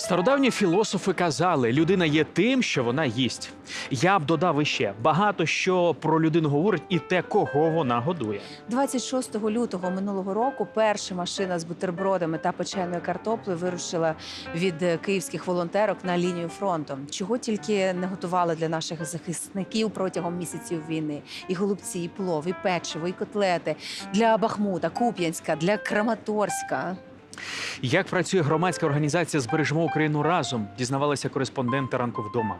Стародавні філософи казали, людина є тим, що вона їсть. Я б додав іще багато що про людину говорить і те, кого вона годує. 26 лютого минулого року перша машина з бутербродами та печеною картоплею вирушила від київських волонтерок на лінію фронту. Чого тільки не готували для наших захисників протягом місяців війни: і голубці, і плов, і печиво, і котлети для Бахмута, Куп'янська, для Краматорська. Як працює громадська організація Збережемо Україну разом, дізнавалися кореспонденти ранку вдома.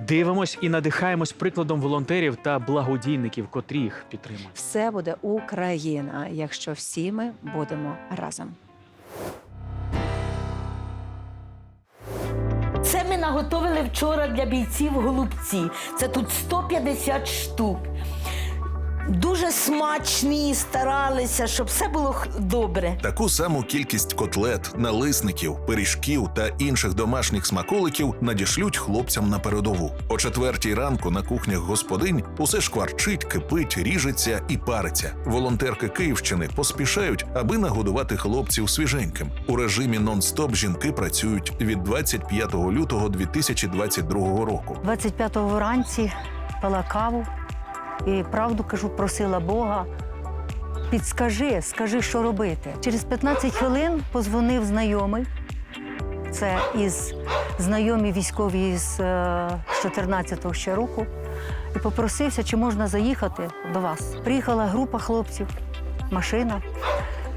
Дивимось і надихаємось прикладом волонтерів та благодійників, котрі їх підтримують. Все буде Україна, якщо всі ми будемо разом. Це ми наготовили вчора для бійців голубці. Це тут 150 штук. Дуже смачні, старалися, щоб все було добре. Таку саму кількість котлет, налисників, пиріжків та інших домашніх смаколиків надішлють хлопцям на передову. О четвертій ранку на кухнях господинь усе шкварчить, кипить, ріжеться і париться. Волонтерки Київщини поспішають, аби нагодувати хлопців свіженьким. У режимі нон-стоп жінки працюють від 25 лютого 2022 року. 25-го вранці пила каву і правду кажу, просила Бога. Підскажи, скажи, що робити. Через 15 хвилин позвонив знайомий. Це із знайомі військові з е, 14-го ще року. І попросився, чи можна заїхати до вас. Приїхала група хлопців, машина,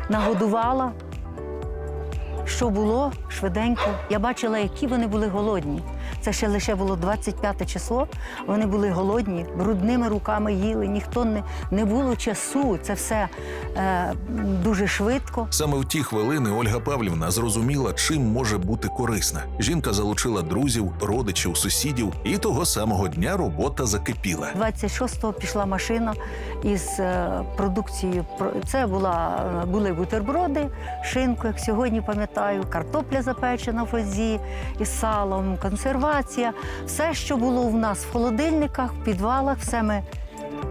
нагодувала. Що було швиденько. Я бачила, які вони були голодні. Це ще лише було 25 число. Вони були голодні, брудними руками їли, ніхто не, не було часу. Це все е, дуже швидко. Саме в ті хвилини Ольга Павлівна зрозуміла, чим може бути корисна. Жінка залучила друзів, родичів, сусідів, і того самого дня робота закипіла. 26-го пішла машина із е, продукцією. Про- Це була, е, були бутерброди, шинку, як сьогодні пам'ятаю, картопля запечена в фазі із салом, консервація. Все, що було в нас в холодильниках, в підвалах, все ми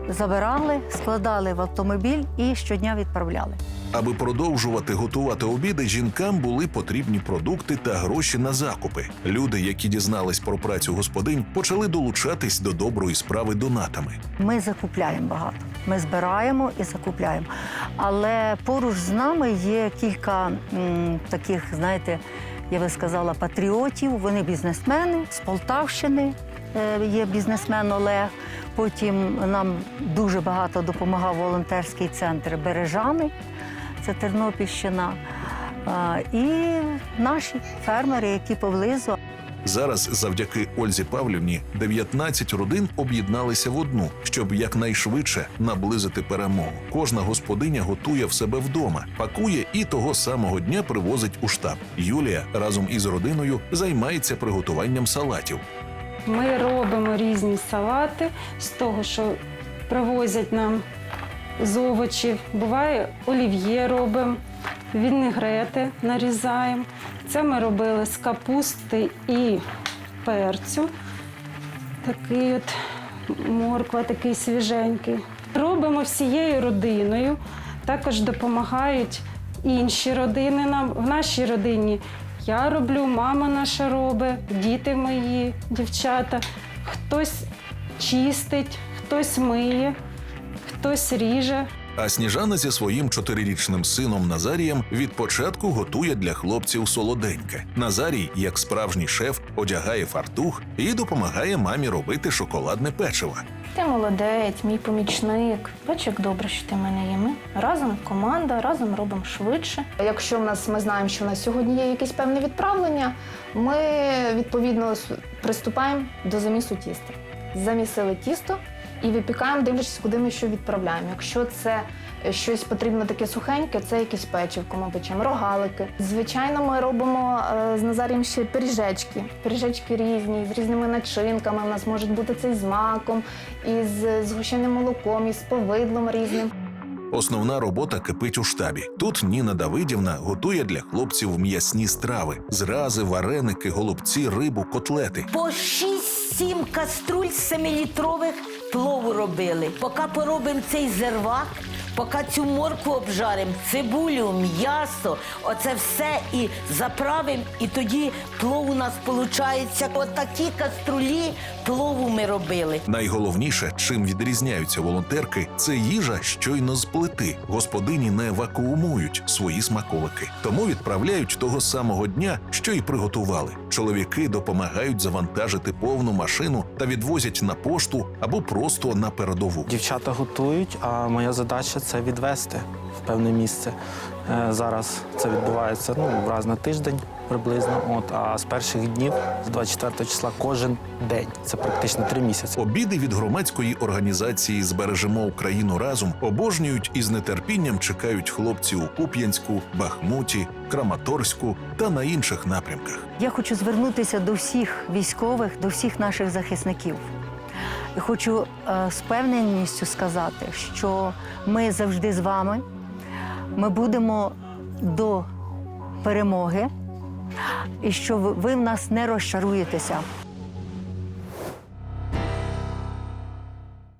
забирали, складали в автомобіль і щодня відправляли. Аби продовжувати готувати обіди, жінкам були потрібні продукти та гроші на закупи. Люди, які дізнались про працю господинь, почали долучатись до доброї справи донатами. Ми закупляємо багато. Ми збираємо і закупляємо. Але поруч з нами є кілька м, таких, знаєте, я би сказала, патріотів. Вони бізнесмени з Полтавщини. е, Є бізнесмен Олег. Потім нам дуже багато допомагав волонтерський центр Бережани, це Тернопільщина. І наші фермери, які поблизу. Зараз, завдяки Ользі Павлівні, 19 родин об'єдналися в одну, щоб якнайшвидше наблизити перемогу. Кожна господиня готує в себе вдома, пакує і того самого дня привозить у штаб. Юлія разом із родиною займається приготуванням салатів. Ми робимо різні салати з того, що привозять нам з овочів. Буває олів'є робимо, вінегрети нарізаємо. Це ми робили з капусти і перцю. Такий от морква, такий свіженький. Робимо всією родиною. Також допомагають інші родини нам. В нашій родині я роблю, мама наша робить, діти мої, дівчата. Хтось чистить, хтось миє, хтось ріже. А Сніжана зі своїм чотирирічним сином Назарієм від початку готує для хлопців солоденьке. Назарій, як справжній шеф, одягає фартух і допомагає мамі робити шоколадне печиво. Ти молодець, мій помічник. Бач, як добре, що ти в мене є. Ми разом команда, разом робимо швидше. Якщо в нас ми знаємо, що в нас сьогодні є якесь певне відправлення, ми відповідно приступаємо до замісу тіста. Замісили тісто і випікаємо, дивлячись, куди ми що відправляємо. Якщо це е, щось потрібно таке сухеньке, це якесь печивко, ми печемо, рогалики. Звичайно, ми робимо е, з Назарієм ще пиріжечки. Пиріжечки різні, з різними начинками. У нас може бути це з маком, і з згущеним молоком, і з повидлом різним. Основна робота кипить у штабі. Тут Ніна Давидівна готує для хлопців м'ясні страви: зрази, вареники, голубці, рибу, котлети. По 6-7 каструль 7-літрових плову робили. Поки поробимо цей зервак, поки цю моркву обжаримо, цибулю, м'ясо, оце все і заправимо, і тоді плов у нас виходить. Отакі каструлі плову ми робили. Найголовніше, чим відрізняються волонтерки, це їжа щойно з плити. Господині не вакуумують свої смаколики, тому відправляють того самого дня, що й приготували. Чоловіки допомагають завантажити повну машину та відвозять на пошту або просто на передову. Дівчата готують, а моя задача це відвести в певне місце. Е, Зараз це відбувається ну, раз на тиждень приблизно. От, а з перших днів, з 24 числа, кожен день. Це практично три місяці. Обіди від громадської організації Збережемо Україну разом обожнюють і з нетерпінням чекають хлопці у Куп'янську, Бахмуті, Краматорську та на інших напрямках. Я хочу звернутися до всіх військових, до всіх наших захисників. І хочу е, з певненістю сказати, що ми завжди з вами. Ми будемо до перемоги, і що ви- в нас не розчаруєтеся.